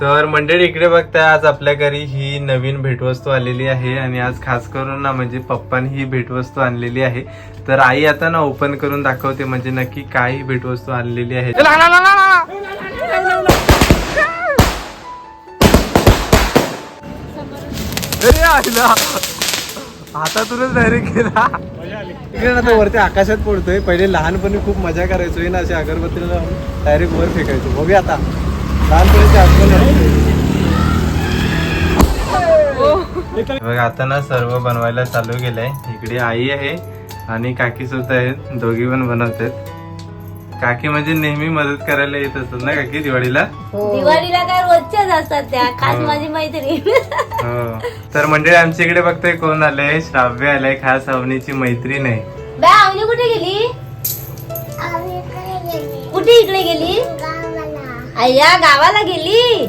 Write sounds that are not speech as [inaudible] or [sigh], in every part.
तर मंडळी इकडे बघताय आज आपल्या घरी ही नवीन भेटवस्तू आलेली आहे आणि आज खास करून ना म्हणजे पप्पानी ही भेटवस्तू आणलेली आहे. तर आई आता ना ओपन करून दाखवते म्हणजे नक्की काय ही भेटवस्तू आणलेली आहे. अरे आईला. हातातूनच डायरेक्ट गेला. इकडे ना आता वरती आकाशात पडतोय. पहिले लहानपणी खूप मजा करायचो. ना अशी अगरबत्तीला डायरेक्ट वर फेकायचो. बघूया आता. लहानपणीची आठवण वाटते. बघ आता ना सर्व बनवायला चालू केलंय. इकडे आई आहे आणि काकी सुद्धा आहेत. दोघी पण बनवतात. काकी म्हणजे नेहमी मदत करायला येत असतात ना काकी दिवाळीला? दिवाळीला काय रोजच्याच असतात त्या खास हो. माझी मैत्रीण. हो. तर मंडळी आमच्या इकडे बघताय कोण आलंय? श्राव्य आलाय खास अवनीची मैत्रीण आहे. बा आवनी कुठे गेली? कुठे इकडे गेली? अय्या गावाला गेली?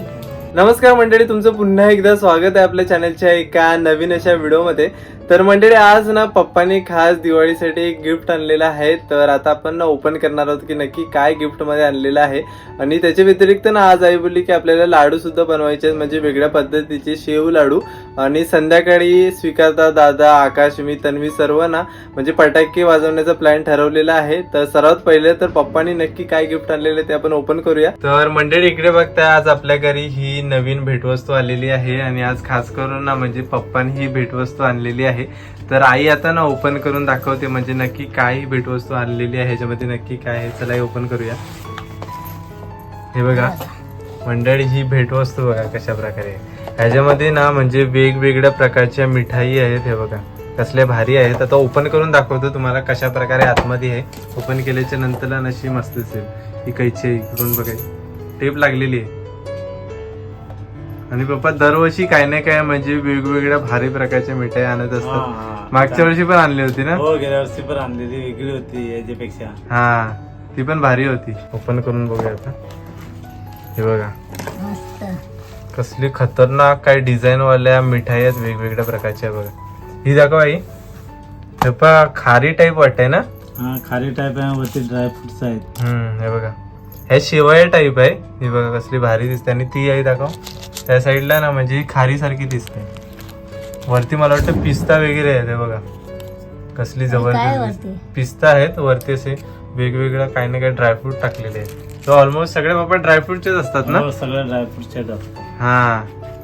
नमस्कार मंडळी तुमचं पुन्हा एकदा स्वागत आहे आपल्या चॅनलच्या एका नवीन अशा व्हिडिओमध्ये तर मंडळी आज ना पप्पानी खास दिवाळीसाठी एक गिफ्ट आणलेलं आहे. तर आता आपण ना ओपन करणार आहोत की नक्की काय गिफ्टमध्ये आणलेलं आहे. आणि त्याच्या व्यतिरिक्त ना आज आई बोलली की आपल्याला लाडू सुद्धा बनवायचे आहेत म्हणजे वेगळ्या पद्धतीचे शेव लाडू. आणि संध्याकाळी स्वीकारता दादा आकाश मी तन्वी सर्व ना. म्हणजे फटाके वाजवण्याचा प्लॅन ठरवलेला आहे. तर सर्वात पहिले तर पप्पानी नक्की काय गिफ्ट आणलेलं ते आपण ओपन करूया. तर मंडळी इकडे बघताय आज आपल्या घरी ही नवीन भेटवस्तू आलेली आहे. आणि आज खास करून ना म्हणजे पप्पानी ही भेटवस्तू आणलेली आहे. तर आई आता ना ओपन करून दाखवते म्हणजे नक्की काय भेटवस्तू आणलेली आहे ह्याच्यामध्ये नक्की काय आहे. चला ओपन करूया. हे बघा मंडळी ही भेटवस्तू बघा कशा प्रकारे आहे. ह्याच्यामध्ये ना म्हणजे वेगवेगळ्या प्रकारच्या मिठाई आहेत हे बघा. कसल्या भारी आहेत. आता ओपन करून दाखवतो तुम्हाला कशा प्रकारे आतमध्ये आहे. ओपन केल्याच्यानंतर नशी मस्त दिसेल. ही कैची आहे इकडून बघाय टेप लागलेली आहे. आणि पप्पा दरवर्षी काय नाही काय म्हणजे वेगवेगळ्या भारी प्रकारच्या मिठाई आणत असतात. मागच्या वर्षी पण आणली होती ना? हो गेल्या वर्षी पण आणलेली वेगळी होती याच्यापेक्षा. हा ती पण भारी होती. ओपन करून बघूया आता. हे बघा. कसली खतरनाक काय डिझाईन वाल्या मिठाई आहेत वेगवेगळ्या प्रकारच्या बघा. ही दाखव आई. हे खारी टाईप वाटतंय ना? हा खारी टाईप आहे वरती ड्रायफ्रुट्स आहेत. हे बघा. हे शेवया टाईप आहे. ही बघा कसली भारी दिसते. आणि ती आई दाखव. त्या साईडला ना म्हणजे ही खारी सारखी दिसते. वरती मला वाटतं पिस्ता वगैरे आहे ते बघा. कसली जबरदस्त. पिस्ता आहेत वरती असे वेगवेगळ्या काही ना काही ड्रायफ्रूट टाकलेले आहेत. तो ऑलमोस्ट सगळे बाबा ड्रायफ्रूटचेच असतात ना? हो, सगळं ड्रायफ्रुट्स आहेत हा.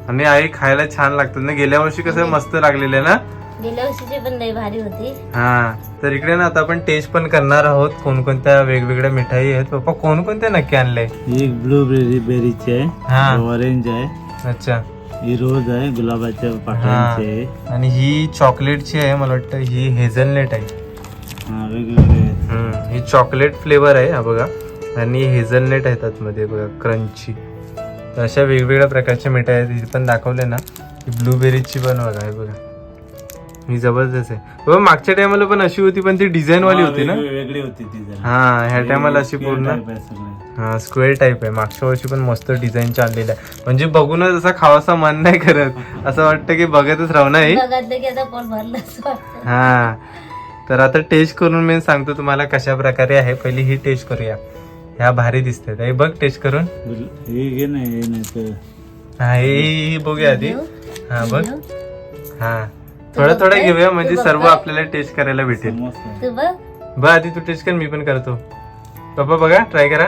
आणि आई खायला छान लागतात. ना गेल्या वर्षी कसं मस्त लागलेले ना? गेल्या वर्षीची पण लई भारी होती. हा. तर इकडे ना आता आपण टेस्ट पण करणार आहोत. कोणकोणत्या वेगवेगळ्या मिठाई आहेत. पप्पा कोणकोणत्या नक्की आणले? एक ब्लूबेरी बेरीची हा. आहे ऑरेंज आहे. अच्छा. ही रोज आहे गुलाबाच्या पाकळ्यांची आहे आणि ही चॉकलेटची आहे मला वाटतं ही हेझलनेट आहे. हा वेगवेगळे आहेत. हम्म, ही चॉकलेट फ्लेवर आहे हा बघा. आणि हेझलनेट आहेत आतमध्ये बघा क्रंची. तर अशा वेगवेगळ्या प्रकारच्या मिठाई आहेत ही पण दाखवले ना. ही ब्लूबेरीची पण बघा हे बघा. ही जबरदस्त आहे. बाबा मागच्या टायमाला पण अशी होती पण ती डिझाईन वाली हा, होती ना? वेगळी वेगळी होती ती जरा. हा ह्या टायमाला अशी पूर्ण आहे. हा स्क्वेअर टाईप आहे. मागच्या वर्षी पण मस्त डिझाईन चाललेलं आहे. म्हणजे बघूनच असा खावासा मन नाही करत. असं वाटतं की बघतच राहू नाही. बघितलं की आता पोट भरलं असं वाटतं. हा. तर आता टेस्ट करून मी सांगतो तुम्हाला कशा प्रकारे आहे. पहिली ही टेस्ट करूया. ह्या भारी दिसतात हे बघ टेस्ट करून. हे हे नाही तर हा हे ही बघूया आधी? हा बघ? हा. थोडं थोडं? घेऊया. म्हणजे तू सर्व? आपल्याला टेस्ट करायला भेटेल. समोसा तू बघ. बघ आधी तू टेस्ट कर मी पण करतो. पप्पा बघा. ट्राय करा.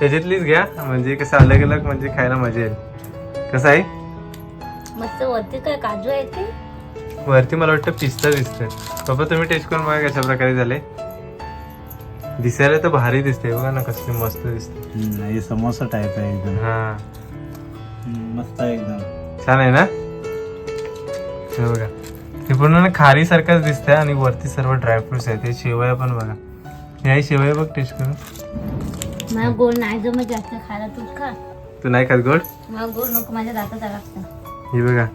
त्याच्यातलीच घ्या. म्हणजे कसं अलग अलग म्हणजे खायला मजा येईल. कसं आहे? मस्त वरती काय काजू आहे की वरती मला वाटतं पिस्ता दिसतोय. पप्पा तुम्ही टेस्ट करून बघा कशा प्रकारे झाले. दिसायला तर भारी दिसते बघा ना कसली मस्त दिसते हम्म, हे समोसा टाईप आहे एकदम. हा. हम्म, मस्त आहे एकदम. छान आहे ना? हे बघा. हे पूर्ण ना खारी सारखंच दिसतंय आणि वरती सर्व ड्रायफ्रुट्स आहेत. हे शेवया पण बघा. हे आहे शेवया बघ टेस्ट करून. मला गोड नाही जमत जास्त खायला तूच खा. तू नाही खात गोड? मला गोड नको माझ्या दातात लागतं. हे बघा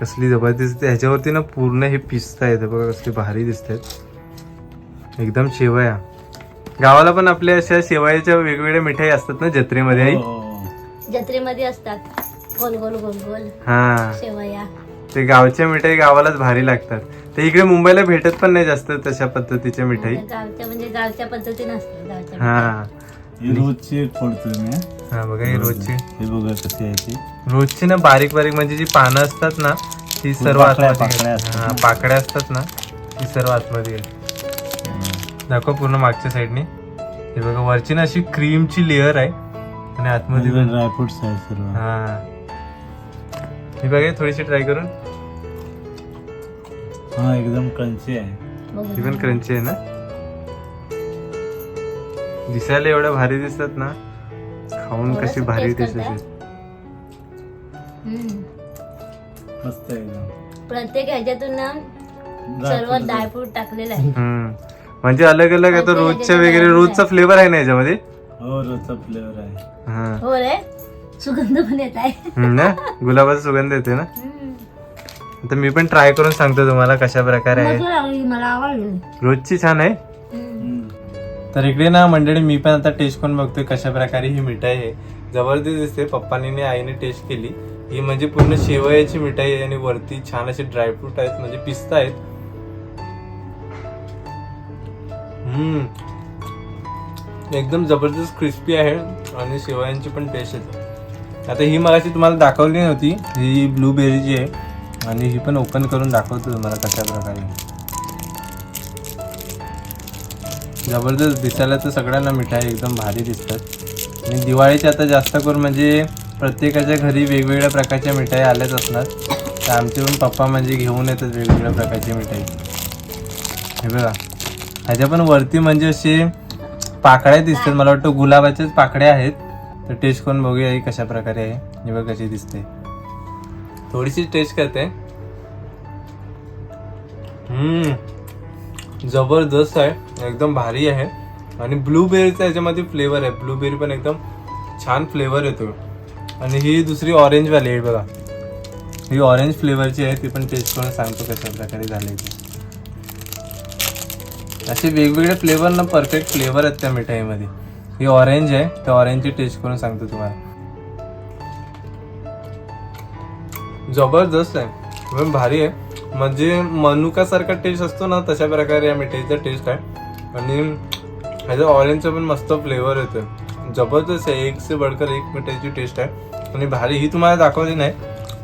कसली जबरदस्त दिसते. ह्याच्यावरती ना पूर्ण हे पिस्ता येते बघा कसली भारी दिसतात. एकदम शेवया. गावाला पण आपल्या अशा शेवयाच्या वेगवेगळ्या मिठाई असतात ना जत्रेमध्ये आई? हो. जत्रेमध्ये असतात. गोल गोल गोल गोल. हा. शेवया. ते गावच्या मिठाई गावालाच भारी लागतात. ते इकडे मुंबईला भेटत पण नाही जास्त तशा पद्धतीच्या मिठाई. गावच्या म्हणजे गावच्या पद्धतीने असतात गावच्या हा. ही रोजची फोडतो मी. हा. हा बघा ही रोजची. हे बघा कशी आहे ती. रोजची ना बारीक बारीक म्हणजे जी पानं असतात ना ती सर्व पाकळ्या- आतमध्ये पाकळ्या. असतात. हा, ना. पाकळ्या असतात ना ती सर्व आतमध्ये गेली. दाखव पूर्ण मागच्या साईडने. हे बघा वरची ना अशी क्रीमची लेअर आहे. आणि आतमध्ये पण- ड्रायफ्रुट्स आहे सर्व. हा. ही बघा थोडीशी ट्राय करून. हा एकदम क्रंची आहे. बघू ही पण क्रंची आहे ना? दिसायला एवढ्या भारी दिसतात ना? खाऊन कशी भारी. मस्त आहे एकदम प्रत्येक ह्याच्यातून ना सर्व ड्रायफ्रूट टाकलेलं आहे. हम्म. म्हणजे अलग अलग आता म्हणजे रोजच्या ह्याच्यात वगैरे रोजचा आहे. फ्लेवर आहे ना याच्यामध्ये हो रोजचा फ्लेवर आहे. हा. हो रे सुगंध पण येत आहे. हम्म ना? गुलाबाचा सुगंध येते ना? हम्म. तर मी पण ट्राय करून सांगतो तुम्हाला कशा प्रकारे आहे. मस्त लागली मला आवडली. रोजची छान आहे. तर इकडे ना मंडळी मी पण आता टेस्ट करून बघतोय कशा प्रकारे ही मिठाई आहे. जबरदस्त दिसते. पप्पानी आणि आईने टेस्ट केली. ही म्हणजे पूर्ण शेवयाची मिठाई आहे आणि वरती छान असे ड्रायफ्रूट आहेत म्हणजे पिस्ता आहेत. हम्म. एकदम जबरदस्त क्रिस्पी आहे आणि शेवयांची पण टेस्ट येते. आता ही मगाशी तुम्हाला दाखवली नव्हती. ही ब्लूबेरीची आहे आणि ही पण ओपन करून दाखवतो तुम्हाला कशा प्रकारे जबरदस्त दिसायला तर सगळ्यांना मिठाई एकदम भारी दिसतात. आणि दिवाळीच्या आता जास्त करून म्हणजे प्रत्येकाच्या घरी वेगवेगळ्या प्रकारच्या मिठाई आल्याच असणार. तर आमचे पप्पा म्हणजे घेऊन येतात वेगवेगळ्या प्रकारची मिठाई. हे बघा. ह्याच्या पण वरती म्हणजे असे पाकळ्या दिसतात. मला वाटतं गुलाबाच्याच पाकळ्या आहेत. तर टेस्ट करून बघूया ही कशा प्रकारे आहे. हे बघा कशी दिसते. थोडीशी टेस्ट करते. हम्म. जबरदस्त आहे. एकदम भारी आहे. आणि ब्लूबेरीचा याच्यामध्ये फ्लेवर आहे. ब्लूबेरी पण एकदम छान फ्लेवर येतो. आणि ही दुसरी ऑरेंजवाली आहे बघा. ही ऑरेंज फ्लेवरची आहे ती पण टेस्ट करून सांगतो कशा प्रकारे झाली ती. असे वेगवेगळे फ्लेवर ना परफेक्ट फ्लेवर आहेत त्या मिठाईमध्ये. ही ऑरेंज आहे त्या ऑरेंजची टेस्ट करून सांगतो तुम्हाला. जबरदस्त आहे. एकदम भारी आहे. म्हणजे मनुकासारखा टेस्ट असतो ना तशा प्रकारे या मिठाईचा टेस्ट आहे. आणि ह्याचा ऑरेंजचा पण मस्त फ्लेवर येतो जबरदस्त आहे एक से बडकर एक मिठाईची टेस्ट आहे. आणि भारी ही तुम्हाला दाखवली नाही.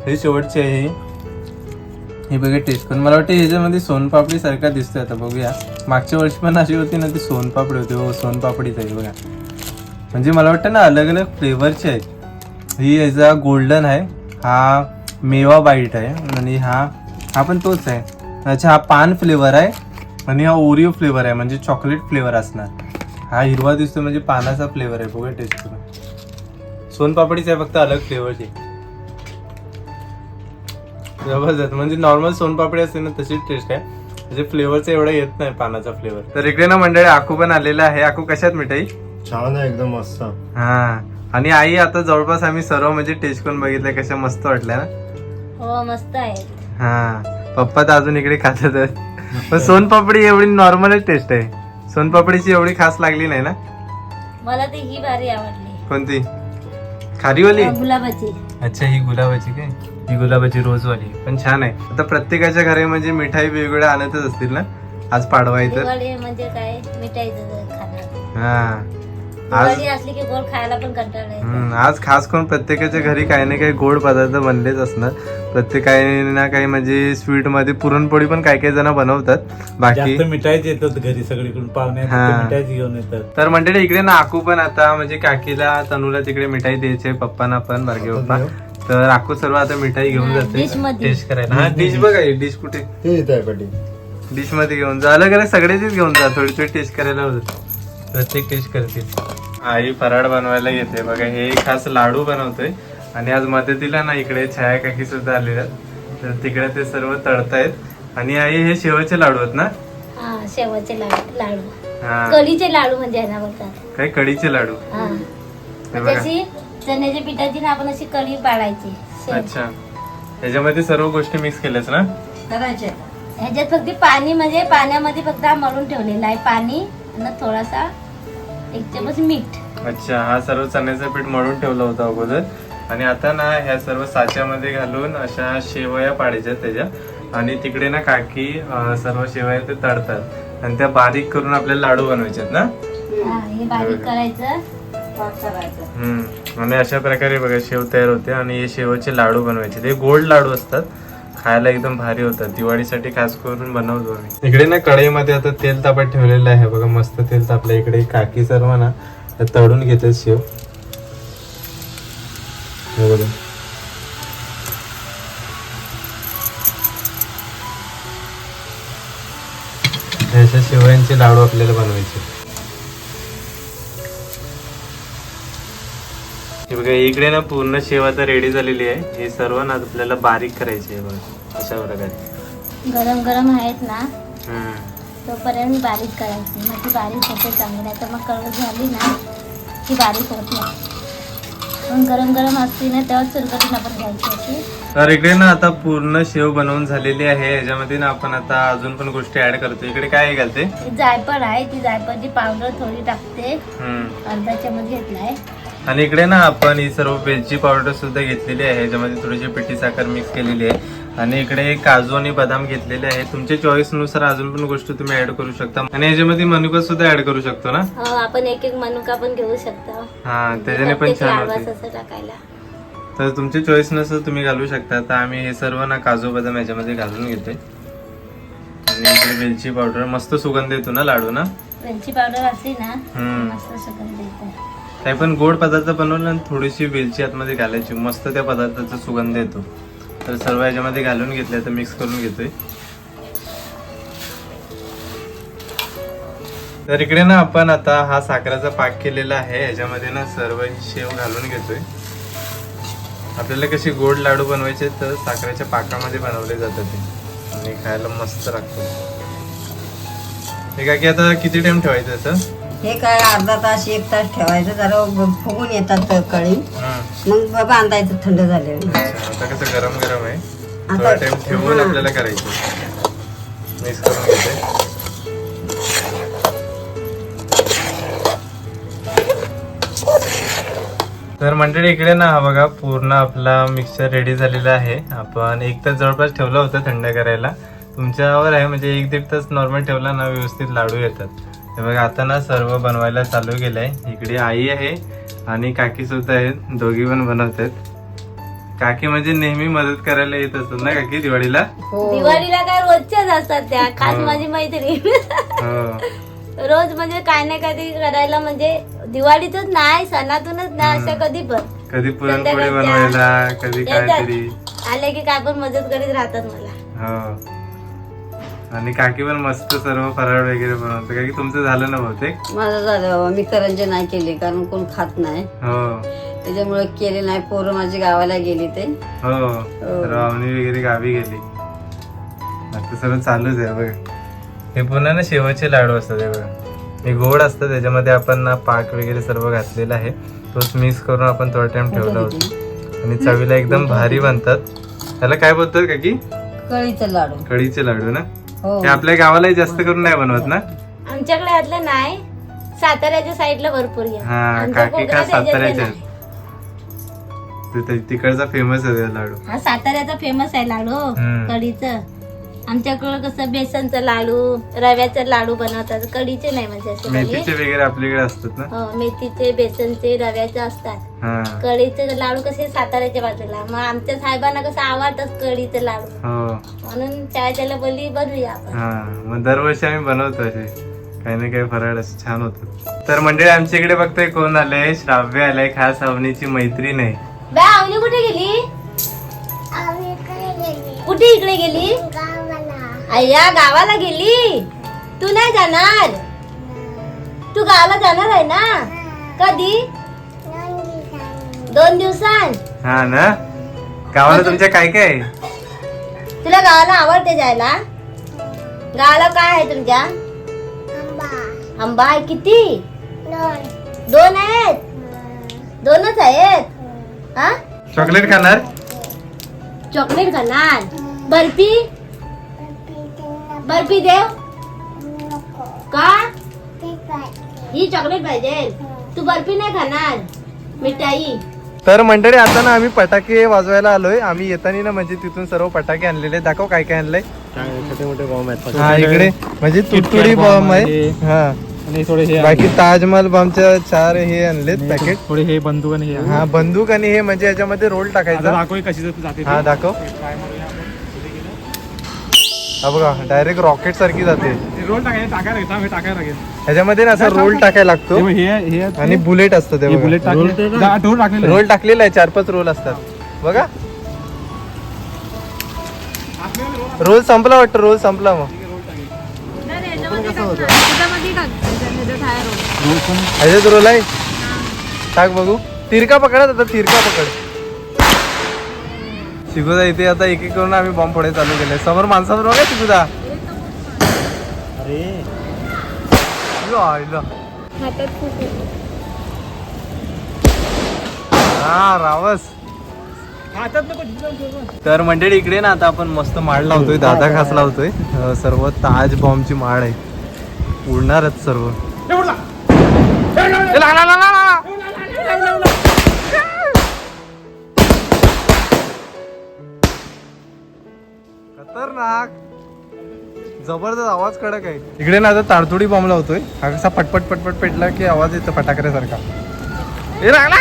ही शेवटची आहे ही. ही बघा टेस्ट करून मला वाटतं ह्याच्यामध्ये सोनपापडी सारखा दिसतोय आता बघूया. मागच्या वर्षी पण अशी होती ना ती सोनपापडी होती. हो सोनपापडीच आहे बघा. म्हणजे मला वाटतं ना अलग अलग फ्लेवरचे आहेत. ही याचा गोल्डन आहे. हा मेवा बाईट आहे. आणि हा हा पण तोच आहे. अच्छा हा पान फ्लेवर आहे. आणि हा ओरिओ फ्लेवर आहे म्हणजे चॉकलेट फ्लेवर असणार. हा हिरवा दिसतो म्हणजे पानाचा फ्लेवर आहे बघा टेस्ट करून. सोनपापडीच आहे फक्त अलग फ्लेवरची जबरदस्त म्हणजे नॉर्मल सोनपापडी असते ना तशीच टेस्ट आहे. म्हणजे फ्लेवरचा एवढा येत नाही पानाचा फ्लेवर तर इकडे ना मंडळी आकू पण आलेला आहे. आकू कशात मिठाई? छान आहे एकदम मस्त. हा. आणि आई आता जवळपास आम्ही सर्व म्हणजे टेस्ट करून बघितलंय कशा मस्त वाटल्या ना. हो मस्त आहे. हा. पप्पा तर अजून इकडे खातात. पण सोनपापडी एवढी नॉर्मलच टेस्ट आहे. सोनपापडीची एवढी खास लागली नाही ना? मला ती ही भारी आवडली. कोणती? खारीवाली? गुलाबाची. अच्छा ही गुलाबाची काय? ही गुलाबाची रोजवाली. पण छान आहे. आता प्रत्येकाच्या घरी म्हणजे मिठाई वेगवेगळ्या आणतच असतील ना? आज पाडवा तर म्हणजे काय? खाणार. हा. आज असली की गोड खायला पण कंटाळा येतो. हम्म, आज खास करून प्रत्येकाच्या घरी काही ना काही गोड पदार्थ बनलेच असणार. प्रत्येक काही ना काही म्हणजे स्वीटमध्ये पुरणपोळी पण काही काही जण बनवतात. बाकी जास्त मिठाईच येतात घरी सगळीकडून. पाहुणे हा. मिठाईच घेऊन येतात. तर मंडळी इकडे ना आकू पण आता म्हणजे काकीला तनूला तिकडे मिठाई द्यायची पप्पांना पण बारगे पप्पा. तर आकू सर्व आता मिठाई घेऊन हा, जाते. मध्ये. टेस्ट करायला. हा डिश बघा डिश कुठे? हे येत आहे पाटी डिशमध्ये घेऊन जा. अलग अलग सगळ्याचीच घेऊन जा. थोडी थोडी टेस्ट करायला होत प्रत्येक टेस्ट करतील. आई फराळ बनवायला येते. बघा हे खास लाडू बनवतोय. आणि आज मदतीला ना इकडे छाया काकी सुद्धा आलेल्या तर तिकडे ते सर्व तळतायत. आणि आई हे शेवचे लाडू आहेत ना? हा शेवटचे लाडू लाडू. हा. कढीचे लाडू म्हणजे ह्याला बोलतात काय कढीचे लाडू? हा. हे म्हणजे चण्याच्या पिठाची ना आपण अशी कढी पाडायची. अच्छा. त्याच्यामध्ये सर्व गोष्टी मिक्स केल्याच ना? ह्याच्यात फक्त पाणी म्हणजे पाण्यामध्ये फक्त हा मळून ठेवलेला आहे. पाणी आणि थोडासा एक चमच मीठ. अच्छा हा सर्व चण्याचं पीठ मळून ठेवलं होतं अगोदर. आणि आता ना ह्या सर्व साच्यामध्ये घालून अशा शेवया पाडायच्या त्याच्या. आणि तिकडे ना काकी अं, सर्व शेवया ते तळतात. आणि त्या बारीक करून आपल्याला लाडू बनवायचे आहेत ना? हा, हे बारीक करायचं. हम्म. आणि अशा प्रकारे बघा शेव तयार होते आणि हे शेवचे लाडू बनवायचे. ते गोल्ड लाडू असतात. खायला एकदम भारी होतात दिवाळीसाठी खास करून बनवतो आम्ही. इकडे ना कढईमध्ये आता तेल तापत ठेवलेलं आहे. बघा मस्त तेल तापलं इकडे काकी सर्व ना तळून घेतात शेव. हे बघा. अशा शेवयांचे लाडू आपल्याला बनवायचे. बघा इकडे ना पूर्ण शेव आता रेडी झालेली आहे. हे सर्व ना आपल्याला बारीक करायची आहे बघा अशा प्रकारे. गरम गरम आहेत ना. तोपर्यंत बारीक करायची. मग ती बारीक होते चांगली तर मग कळत झाली ना ती बारीक होत नाही. पण गरम गरम असते ना तेव्हा सुरकटीन आपण घ्यायची अशी तर इकडे ना आता पूर्ण शेव बनवून झालेली आहे. याच्यामध्ये ना आपण आता अजून पण गोष्टी ऍड करतो इकडे काय घालते? जायफळ आहे ती जायफळची पावडर थोडी टाकते. अर्धा चमच घेतलाय. आणि इकडे ना आपण ही सर्व वेलची पावडर सुद्धा घेतलेली आहे याच्यामध्ये थोडीशी पिठी साखर मिक्स केलेली आहे. आणि इकडे काजू आणि बदाम घेतलेले आहे. तुमच्या चॉईसनुसार अजून पण गोष्टी तुम्ही ऍड करू शकता. आणि याच्यामध्ये मनुका सुद्धा ऍड करू शकतो ना? हो, आपण एक एक मनुका पण घेऊ शकतो. हा त्याच्याने पण छान टाकायला. तर तुमच्या चॉईसनुसार तुम्ही घालू शकता. तर आम्ही हे सर्व ना काजू बदाम याच्यामध्ये घालून घेतोय. आणि इकडे वेलची पावडर मस्त सुगंध येतो ना लाडू ना? वेलची पावडर असली ना. मस्त सुगंध येतो. काही पण गोड पदार्थ बनवलं ना थोडीशी वेलची आतमध्ये घालायची. मस्त त्या पदार्थाचा सुगंध येतो. तर सर्व याच्यामध्ये घालून घेतले तर मिक्स करून घेतोय. तर इकडे ना आपण आता हा साखरेचा पाक केलेला आहे. याच्यामध्ये ना सर्व शेव घालून घेतोय. आपल्याला कसे गोड लाडू बनवायचे तर साखरेच्या पाकामध्ये बनवले जातात ते. आणि खायला मस्त लागतं. हे का की आता किती टाइम ठेवायचं असं हे काय अर्धा तास एक तास ठेवायचं जरा फुगून येतात कळी. मग बांधायचं थंड आता कसं गरम गरम आहे. आता- थोडा टाइम ठेवून. आपल्याला करायचं. मिक्स करून घेते. तर मंडळी इकडे ना हा बघा पूर्ण आपला मिक्सचर रेडी झालेला आहे. आपण एक तास जवळपास ठेवलं होतं थंड करायला. तुमच्यावर आहे म्हणजे एक दीड तास नॉर्मल ठेवला ना व्यवस्थित लाडू येतात. हे बघा आता ना सर्व बनवायला चालू केलंय. इकडे आई आहे आणि काकी सुद्धा आहेत. दोघी पण बनवतात काकी म्हणजे नेहमी मदत करायला येत असतात ना काकी दिवाळीला? हो. दिवाळीला काय रोजच्याच असतात त्या खास हो. माझी मैत्रीण. हो. रोज म्हणजे काय ना काहीतरी करायला म्हणजे दिवाळीतच नाही सणातूनच नाही असं कधी पण. कधी पुरणपोळी बनवायला कधी. काहीतरी. आले की काय पण मदत करीत राहतात मला. हो. आणि काकी पण मस्त सर्व फराळ वगैरे बनवते. काय की तुमचं झालं ना बहुतेक? माझं झालं बाबा. मी करंजे नाही केली कारण कोण खात नाही. हो. त्याच्यामुळे केले नाही. पोरं माझी गावाला गेली ते. हो. सर्व अवनी वगैरे गावी गेली. आता सर्व चालूच आहे बघ. हे पुन्हा ना शेवचे लाडू असतात हे बघा. हे गोड असतं त्याच्यामध्ये आपण ना पाक वगैरे सर्व घातलेला आहे. तोच मिक्स करून आपण थोडा टाइम ठेवला होता. आणि चवीला एकदम भारी बनतात. त्याला काय बोलतात का की कळीचं लाडू. कढीचे लाडू ना? हो. हे आपल्या गावालाही जास्त करून नाही बनवत ना? आमच्याकडे यातलं नाही. साताऱ्याच्या साईडला भरपूर आहे. हा काकी का कोकणात साताऱ्याच्या. ते- ते- तिकडचा फेमस आहे ते लाडू. हा साताऱ्याचा फेमस आहे लाडू हम्म. कढीचं. आमच्याकडं कसं बेसनचं लाडू रव्याचं लाडू बनवतात. कढीचे नाही म्हणजे असे मेथीचे. वगैरे आपल्याकडे असतात ना? हो मेथीचे बेसनचे रव्याचे असतात. हा. कढीचे लाडू कसे साताऱ्याच्या बाजूला. मग आमच्या साहेबांना कसं आवडतात कढीचे लाडू. हो. म्हणून त्या त्याला बोली बनवूया आपण. हा. मग दरवर्षी आम्ही बनवतो असे. काही ना काही फराळ असं छान होतं तर मंडळी आमच्या इकडे बघतोय कोण आलंय? श्राव्य आलाय. खास अवनीची मैत्रीण आहे. बा अवनी कुठे गेली? कुठे इकडे गेली? अय्या गावाला गेली? तू नाही जाणार? तू गावाला जाणार आहे ना? कधी? दोन दिवसांत. हा ना? गावाला तुमच्या काय काय? आहे? तुला गावाला आवडते जायला? गावाला काय आहे तुमच्या? आंबा. आहे किती? दोन. आहेत? दोनच आहेत? हा? चॉकलेट खाणार? चॉकलेट खाणार? बर्फी? बर्फी देव का? ही चॉकलेट पाहिजे. तू बर्फी नाही खाणार मिठाई. तर मंडळी आता ना आम्ही फटाके वाजवायला आलोय. आम्ही येताना ना म्हणजे तिथून सर्व फटाके आणलेले. दाखव काय काय आणलंय. छोटे मोठे बॉम्ब आहेत. हा इकडे. म्हणजे तुडतुडी बॉम्ब आहे. हा. आणि थोडे हे बाकी ताजमहल बॉम्बच्या चार हे आणलेत पॅकेट थोडे हे बंदूक आणि हे हा बंदूक आणि हे म्हणजे याच्यामध्ये रोल आता टाकायचा. दाखव हे कशी जाते ते. हा दाखव? हा बघा डायरेक्ट रॉकेट सारखी जाते. रोल टाकायला टाकायला लागेल हे टाकायला लागेल. ह्याच्यामध्ये ना असा रोल टाकायला लागतो. हे हे हे आणि बुलेट असतं ते बुलेट रोल टाकलेलं. रोल टाकलेला आहे. चार पाच रोल असतात. बघा. रोल संपला वाटतं रोल संपला मग. ह्याच्यात रोल आहे? टाक बघू. तिरका पकडा आता तिरका पकड. शिकुदा इथे आता एक एक करून आम्ही बॉम्ब फोडायला चालू केले. समोर माणसावर बघा शिकुदा अरे. हा रावस. तर मंडळी इकडे ना आता आपण मस्त माळ लावतोय दादा घास लावतोय. सर्व ताज बॉम्बची माळ आहे. उडणारच सर्व. खतरनाक जबरदस्त आवाज कडक आहे. इकडे ना आता ताडतोडी बॉम्ब लावतोय. हा कसा पटपट पटपट पेटला की आवाज येतो लागला!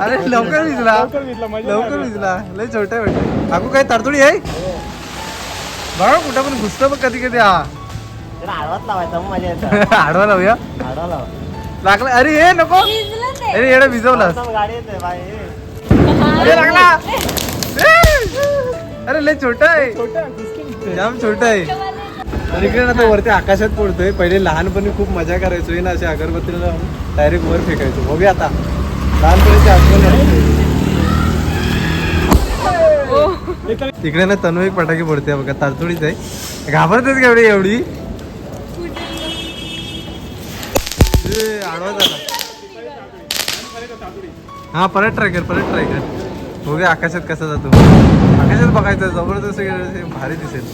अरे लवकर विजला लवकर विजला लय छोटा आहे वाटतं. काकू काय ताडतोडी आहे? बघा कुठं पण घुसतं बघ कधी कधी हा. आडवाच लावायचा मग मजा येतं [laughs] आडवा लावूया? आडवा लावा. लागला. अरे हे नको. अरे येडा भिजवलास. गाडी येते अरे लागला! अरे लय छोटा आहे. जाम छोटा आहे. तर इकडे ना तो वरती आकाशात पडतोय. पहिले लहानपणी खूप मजा करायचो. ना अशा अगरबत्तीला डायरेक्ट वर फेकायचो. बघूया आता. लहानपणीची आठवण वाटते. तिकडे ना तनू एक फटाके पडते बघा तारतुडीच आहे. घाबरतेच का एवढी? एवढी? आडवा झाला. हा परत ट्राय कर परत ट्राय कर. बघूया आकाशात कसा जातो? आकाशात बघायचं जबरदस्त भारी दिसेल.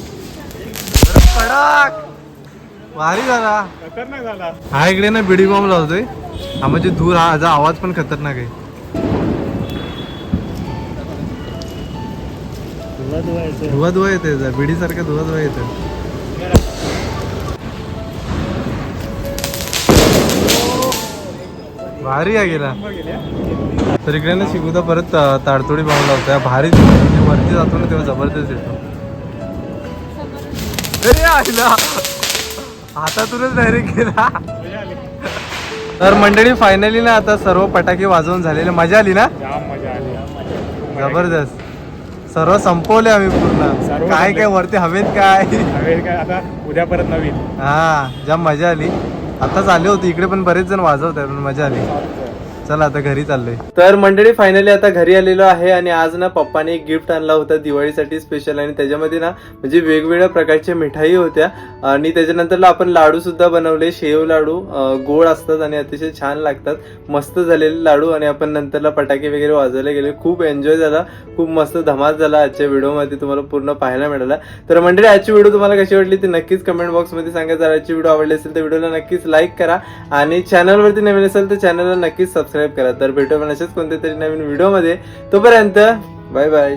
भारी झाला. खतरनाक झाला. हा इकडे ना बिडी बॉम्ब लावतोय. हा म्हणजे धूर हा याचा आवाज पण खतरनाक आहे. धुवा धुवा येते बिडी सारखं धुवा धुवा येतं भारी आहे गेला. तर इकडे ना शिकुदा परत ताडतोडी बॉम्ब लावतोय भारी. म्हणजे वरती जातो ना तेव्हा जबरदस्त येतो अरे आईला. हातातूनच डायरेक्ट गेला. तर मंडळी फायनली ना आता सर्व पटाके वाजवून झालेले. मजा आली ना? जाम मजा आली जबरदस्त. सर्व संपवले आम्ही पूर्ण. काय. काय वरती हवेत काय? नवीन काय? आता उद्या परत नवीन. हा जाम मजा आली. आताच आले होते. इकडे पण बरेच जण वाजवत पण मजा आली. चला आता घरी चाललोय. तर मंडळी फायनली आता घरी आलेलो आहे आणि आज ना पप्पाने एक गिफ्ट आणला होता दिवाळीसाठी स्पेशल आणि त्याच्यामध्ये ना म्हणजे वेगवेगळ्या प्रकारच्या मिठाई होत्या. आणि त्याच्यानंतर आपण लाडू सुद्धा बनवले शेव लाडू गोड असतात आणि अतिशय छान लागतात. मस्त झालेले लाडू आणि आपण नंतरला फटाके वगैरे वाजवले गेले. खूप एन्जॉय झाला. खूप मस्त धमाल झाला आजच्या व्हिडिओमध्ये तुम्हाला पूर्ण पाहायला मिळाला. तर मंडळी आजची व्हिडिओ तुम्हाला कशी वाटली ती नक्कीच कमेंट बॉक्समध्ये सांगा. जर आजची व्हिडिओ आवडली असेल तर व्हिडिओला नक्कीच लाईक करा. आणि चॅनलवरती नवीन असेल तर चॅनलला नक्कीच सबस्क्राईब करा. तर भेटू आपण असेच कोणत्या तरी नवीन व्हिडिओमध्ये तोपर्यंत बाय बाय